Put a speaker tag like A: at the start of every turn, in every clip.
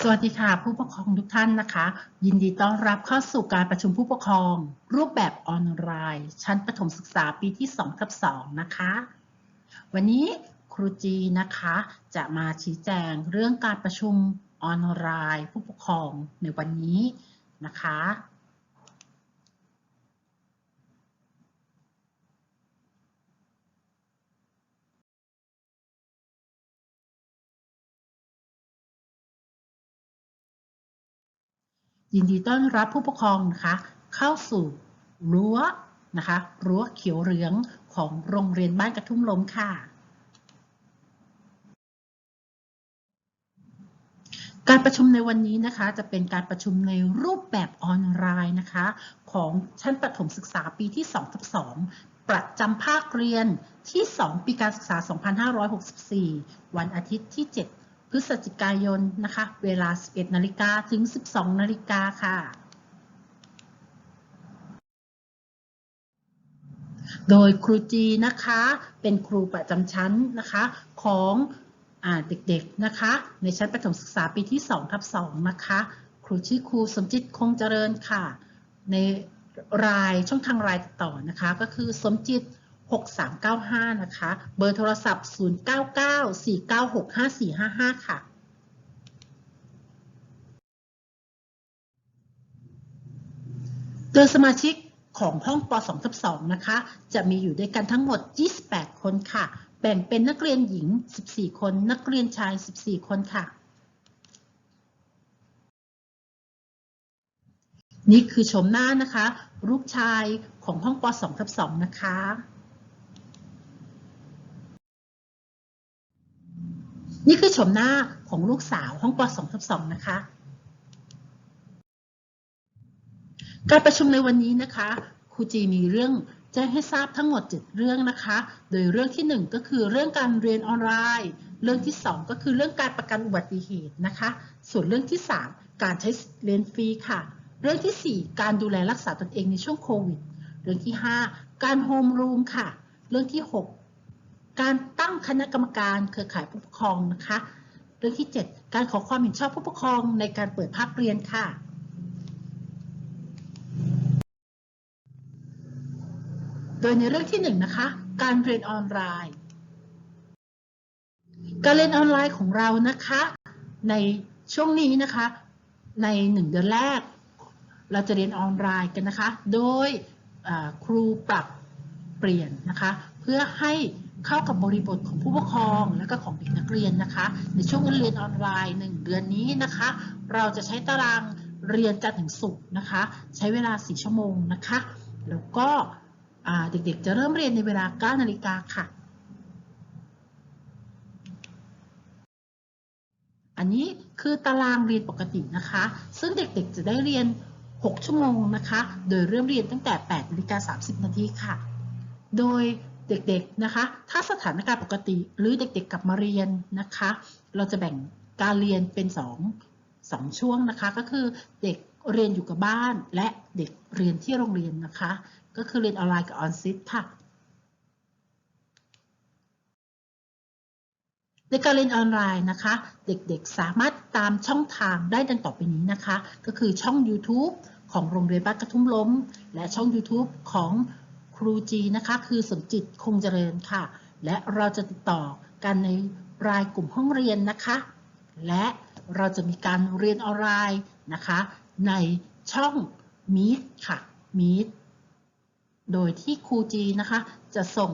A: สวัสดีค่ะ ผู้ปกครองทุกท่านนะคะ ยินดีต้อนรับเข้าสู่การประชุมผู้ปกครอง รูปแบบออนไลน์ ชั้นประถมศึกษาปีที่2ทับ2นะคะ วันนี้ครูจีนะคะ จะมาชี้แจงเรื่องการประชุมออนไลน์ ผู้ปกครองในวันนี้นะคะ ยินดีต้อนรับผู้ปกครองนะคะเข้าสู่รั้วนะคะรั้วเขียวเหลืองของโรงเรียนบ้านกระทุ่มล้มค่ะ การประชุมในวันนี้นะคะจะเป็นการประชุมในรูปแบบออนไลน์นะคะของชั้นประถมศึกษาปีที่2ทับ2ประจำภาคเรียนที่ 2 ปีการศึกษา 2564 วันอาทิตย์ที่ 7 พฤศจิกายนนะคะ เวลา 11นาฬิกาถึง 12นาฬิกาค่ะ โดยครูจีนะคะ เป็นครูประจำชั้นนะคะ ของเด็กๆนะคะ ในชั้นประถมศึกษาปีที่2ทับ2นะคะ ครูชื่อครูสมจิตคงเจริญค่ะ ในรายช่องทางรายติดต่อนะคะ ก็คือสมจิต 6395 นะคะ เบอร์โทรศัพท์ 0994965455 ค่ะ โดยสมาชิกของห้องป .2 ทับ2นะคะ จะมีอยู่ด้วยกันทั้งหมด 28 คนค่ะ แบ่งเป็นนักเรียนหญิง 14 คน นักเรียนชาย 14 คนค่ะ นี่คือชมหน้านะคะรูปชายของห้องป .2 ทับ2นะคะ นี่คือชมหน้าของลูกสาวห้องป .2 ทับ2นะคะ การประชุมในวันนี้นะคะครูจีมีเรื่องแจ้งให้ทราบทั้งหมด 7 เรื่องนะคะ โดยเรื่องที่ 1 ก็คือเรื่องการเรียนออนไลน์ เรื่องที่ 2 ก็คือเรื่องการประกันอุบัติเหตุนะคะ ส่วนเรื่องที่ 3 การใช้เรียนฟรีค่ะ เรื่องที่ 4 การดูแลรักษาตนเองในช่วงโควิด เรื่องที่ 5 การโฮมรูมค่ะ เรื่องที่ 6 การตั้งคณะกรรมการเครือข่ายผู้ปกครองนะคะ เรื่องที่ 7 การขอความเห็นชอบผู้ปกครองในการเปิดภาคเรียนค่ะ โดยในเรื่องที่ 1 นะคะ การเรียนออนไลน์ การเรียนออนไลน์ของเรานะคะ ในช่วงนี้นะคะ ใน 1 เดือนแรก เราจะเรียนออนไลน์กันนะคะ โดยครูปรับเปลี่ยนนะคะ เพื่อให้ เข้ากับบริบทของผู้ปกครองและก็ของเด็กนักเรียนนะคะ ในช่วงการเรียนออนไลน์ 1 เดือนนี้นะคะ เราจะใช้ตารางเรียนจันทร์ถึงศุกร์นะคะ ใช้เวลา 4 ชั่วโมงนะคะ แล้วก็เด็กๆจะเริ่มเรียนในเวลา 9 นาฬิกาค่ะ อันนี้คือตารางเรียนปกตินะคะ ซึ่งเด็กๆจะได้เรียน 6 ชั่วโมงนะคะ โดยเริ่มเรียนตั้งแต่8นาฬิกา30 นาทีค่ะ โดย เด็กๆนะคะ ถ้าสถานการณ์ปกติหรือเด็กๆกลับมาเรียนนะคะ เราจะแบ่งการเรียนเป็น2 2ช่วงนะคะ ก็คือเด็กเรียนอยู่กับบ้าน และเด็กเรียนที่โรงเรียนนะคะ ก็คือเรียนออนไลน์กับออนซิทค่ะในการเรียนออนไลน์นะคะ เด็กๆสามารถตามช่องทางได้ดังต่อไปนี้นะคะ ก็คือช่อง YouTube ของโรงเรียนบ้านกระทุ่มล้ม และช่อง YouTube ของ รูจีนะคะ คือสมจิตคงเจริญค่ะ และเราจะติดต่อกันในรายกลุ่มห้องเรียนนะคะ และเราจะมีการเรียนออนไลน์นะคะ ในช่อง Meet ค่ะ Meet โดยที่ครูจีนะคะ จะส่ง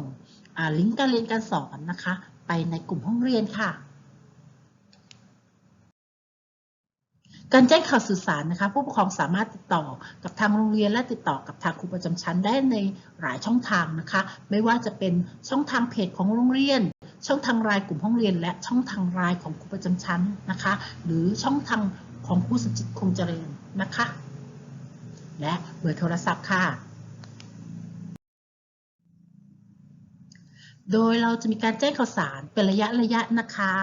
A: ลิงก์การเรียนการสอนนะคะ ไปในกลุ่มห้องเรียนค่ะ การแจ้งข่าวสื่อสารนะคะ ผู้ปกครองสามารถติดต่อกับทางโรงเรียนและติดต่อกับทางครูประจำชั้นได้ในหลายช่องทางนะคะ ไม่ว่าจะเป็นช่องทางเพจของโรงเรียน ช่องทางรายกลุ่มห้องเรียน และช่องทางรายของครูประจำชั้นนะคะ หรือช่องทางของครูสุจิตคงเจริญนะคะ และเบอร์โทรศัพท์ค่ะโดยเราจะมีการแจ้งข่าวสารเป็นระยะระยะนะคะ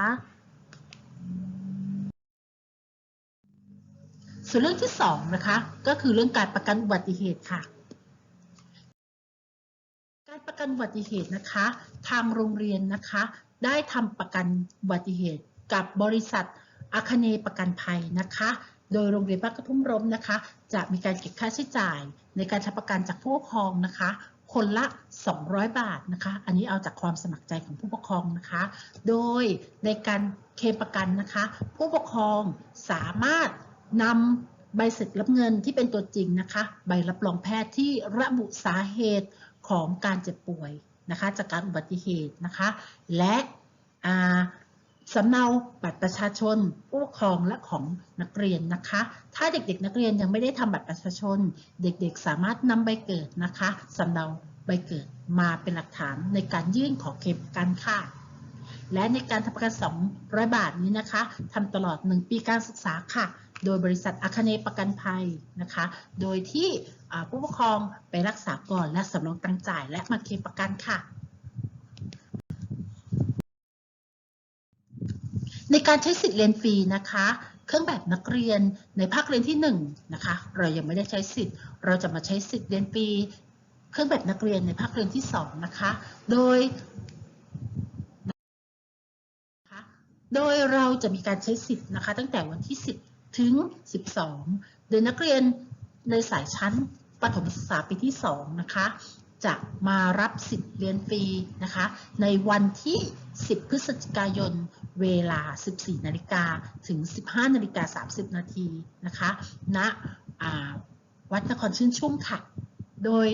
A: ส่วนเรื่องที่2นะคะก็คือเรื่องการประกันอุบัติเหตุค่ะ การประกันอุบัติเหตุนะคะ ทางโรงเรียนนะคะ ได้ทำประกันอุบัติเหตุกับบริษัทอาคเนประกันภัยนะคะ โดยโรงเรียนบ้านกระทุ่มร่มนะคะ จะมีการเก็บค่าใช้จ่าย ในการทำประกันจากผู้ปกครองนะคะ คนละ 200 บาทนะคะ อันนี้เอาจากความสมัครใจของผู้ปกครองนะคะ โดยในการเคลมประกันนะคะ ผู้ปกครองสามารถ นำใบเสร็จรับเงินที่เป็นตัวจริงนะคะ ใบรับรองแพทย์ที่ระบุสาเหตุของการเจ็บป่วยนะคะ จากการอุบัติเหตุนะคะ และสำเนาบัตรประชาชนผู้ปกครองและของนักเรียนนะคะ ถ้าเด็กๆ นักเรียนยังไม่ได้ทำบัตรประชาชน เด็กๆ สามารถนำใบเกิดนะคะสำเนาใบเกิดมาเป็นหลักฐานในการยื่นขอเคลมปกันค่ะและในการทำประกัน200 บาทนี้นะคะทำตลอด 1 ปีการศึกษาค่ะ โดยบริษัทอาคเนย์ประกันภัยนะคะ โดยที่ผู้ปกครองไปรักษาก่อนและสำรองตังจ่ายและมาเคลมประกันค่ะ ในการใช้สิทธิ์เรียนฟรีนะคะ เครื่องแบบนักเรียนในภาคเรียนที่1นะคะ เรายังไม่ได้ใช้สิทธิ์ เราจะมาใช้สิทธิ์เรียนฟรีเครื่องแบบนักเรียนในภาคเรียนที่ 2 นะคะ โดยโดยเราจะมีการใช้สิทธิ์นะคะ ตั้งแต่วันที่ 10 ถึง 12 โดยนักเรียนในสายชั้นประถมศึกษาปีที่ 2 นะคะ จะมารับสิทธิ์เรียนฟรีนะคะ ในวันที่ 10 พฤศจิกายน เวลา 14 นาฬิกาถึง 15 นาฬิกา 30 นาทีนะคะณอ่าวัดนครชื่นชุ่มค่ะ โดย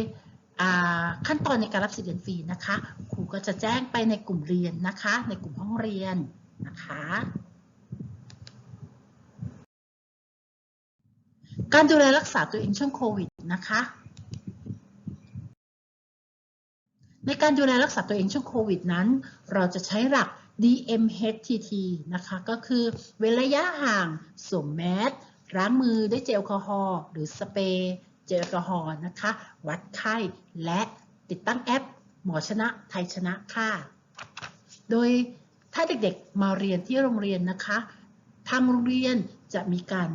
A: ขั้นตอนในการรับสิทธิ์เรียนฟรีนะคะ ครูก็จะแจ้งไปในกลุ่มเรียนนะคะ ในกลุ่มห้องเรียนนะคะ การดูแลรักษาตัวเองช่วงโควิดนะคะ ในการดูแลรักษาตัวเองช่วงโควิดนั้น เราจะใช้หลัก DMHTT นะคะ ก็คือเว้นระยะห่างสวมแมสล้างมือด้วยเจลแอลกอฮอล์หรือสเปรย์เจลแอลกอฮอล์นะคะ วัดไข้และติดตั้งแอป หมอชนะไทยชนะค่ะ โดยถ้าเด็กๆมาเรียนที่โรงเรียนนะคะ ทางโรงเรียนจะมีการ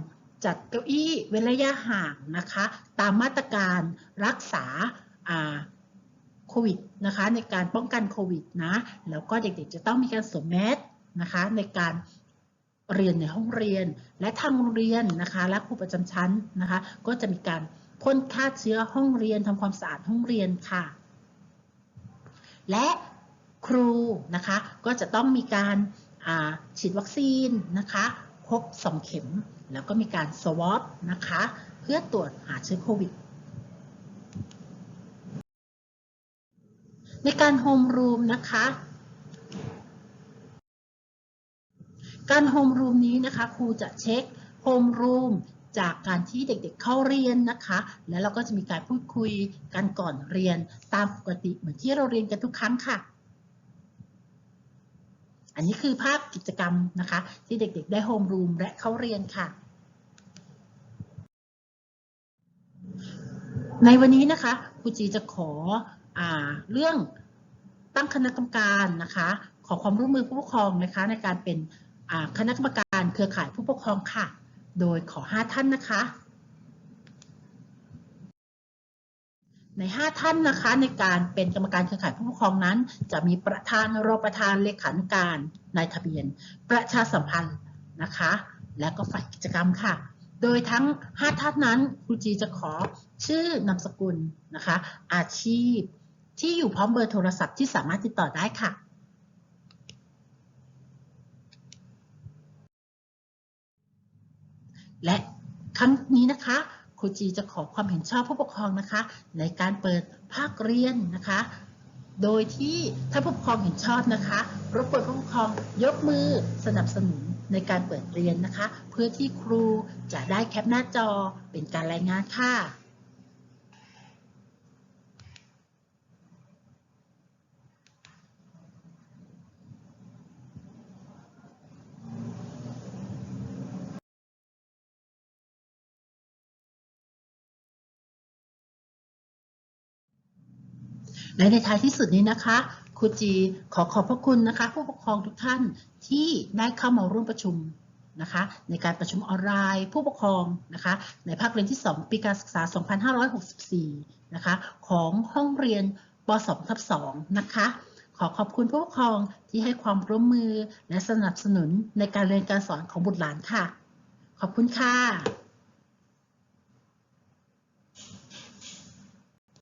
A: จัดเก้าอี้เว้นระยะห่างนะคะ ตามมาตรการรักษาโควิดนะคะ ในการป้องกันโควิดนะ แล้วก็เด็กๆจะต้องมีการสวมแมสนะคะ ในการเรียนในห้องเรียน และทางโรงเรียนนะคะ และครูประจำชั้นนะคะ ก็จะมีการพ่นฆ่าเชื้อห้องเรียนทำความสะอาดห้องเรียนค่ะ และครูนะคะก็จะต้องมีการฉีดวัคซีนนะคะ ครบ2 เข็ม แล้วก็มีการสวอปนะคะ เพื่อตรวจหาเชื้อโควิด ในการโฮมรูมนะคะ การโฮมรูมนี้นะคะครูจะเช็คโฮมรูมจากการที่เด็กๆเข้าเรียนนะคะ แล้วเราก็จะมีการพูดคุยกันก่อนเรียนตามปกติเหมือนที่เราเรียนกันทุกครั้งค่ะ อันนี้คือภาพกิจกรรมนะคะ ที่เด็กๆ ได้โฮมรูมและเข้าเรียนค่ะ ในวันนี้นะคะครูจีจะขออเรื่องตั้งคณะกรรมการนะคะ ขอความร่วมมือผู้ปกครองนะคะ ในการเป็นคณะกรรมการเครือข่ายผู้ปกครองค่ะ โดยขอ 5 ท่านนะคะ ใน 5 ท่านนะคะในการเป็นกรรมการเครือข่ายผู้ปกครองนั้น จะมีประธานรองประธานเลขานุการนายทะเบียน ประชาสัมพันธ์นะคะ และก็ฝ่ายกิจกรรมค่ะ โดยทั้ง 5 ท่านนั้นครูจีจะขอชื่อนามสกุลนะคะ อาชีพที่อยู่พร้อมเบอร์โทรศัพท์ที่สามารถติดต่อได้ค่ะและครั้งนี้นะคะ ครูจีจะขอความเห็นชอบผู้ปกครองนะคะ ในการเปิดภาคเรียนนะคะ โดยที่ถ้าผู้ปกครองเห็นชอบนะคะรบกวนผู้ปกครองยกมือสนับสนุนในการเปิดเรียนนะคะ เพื่อที่ครูจะได้แคปหน้าจอเป็นการรายงานค่ะ และในท้ายที่สุดนี้นะคะครูจีขอขอบพระคุณนะคะ ผู้ปกครองทุกท่านที่ได้เข้ามาร่วมประชุมนะคะ ในการประชุมออนไลน์ ผู้ปกครองนะคะ ในภาคเรียนที่ 2 ปีการศึกษา 2564 นะคะ ของห้องเรียนป .2 ทับ2นะคะ ขอขอบคุณผู้ปกครองที่ให้ความร่วมมือและสนับสนุนในการเรียนการสอนของบุตรหลานค่ะ ขอบคุณค่ะ